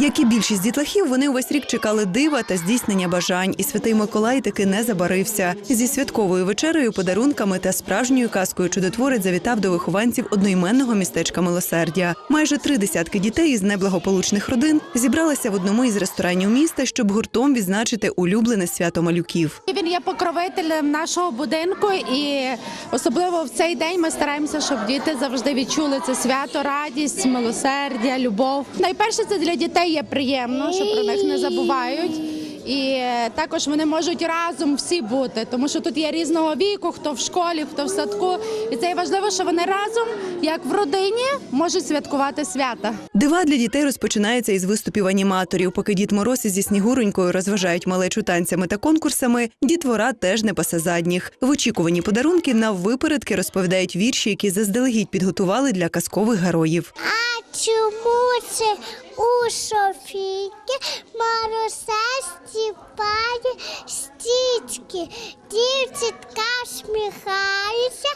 Як і більшість дітлахів, вони увесь рік чекали дива та здійснення бажань, і святий Миколай таки не забарився. Зі святковою вечерею, подарунками та справжньою казкою чудотворець завітав до вихованців одноіменного містечка Милосердя. Майже три десятки дітей із неблагополучних родин зібралися в одному із ресторанів міста, щоб гуртом відзначити улюблене свято малюків. Він є покровителем нашого будинку, і особливо в цей день ми стараємося, щоб діти завжди відчули це свято, радість, милосердя, любов. Найперше це для дітей є приємно, що про них не забувають. І е, також вони можуть разом всі бути, тому що тут є різного віку, хто в школі, хто в садку. І це важливо, що вони разом, як в родині, можуть святкувати свята. Дива для дітей розпочинаються із виступів аніматорів. Поки Дід Мороз зі Снігуронькою розважають малечу танцями та конкурсами, дітвора теж не пасе задніх. В очікуванні подарунки на випередки розповідають вірші, які заздалегідь підготували для казкових героїв. А чому це у Софійки Маруся стіпає стічки? дівчатка сміхається.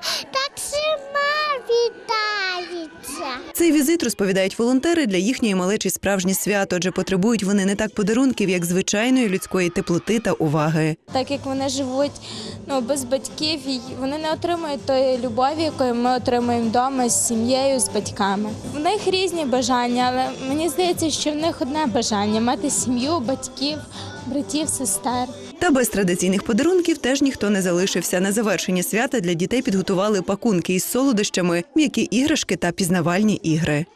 Цей візит розповідають волонтери для їхньої малечі справжнє свято, адже потребують вони не так подарунків, як звичайної людської теплоти та уваги. так як вони живуть ну, без батьків, і вони не отримують тої любові, яку ми отримуємо вдома з сім'єю, з батьками. В них різні бажання, але мені здається, що в них одне бажання мати сім'ю, батьків, братів, сестер. Та без традиційних подарунків теж ніхто не залишився. На завершення свята для дітей підготували пакунки із солодощами, м'які іграшки та пізнавальні ігри.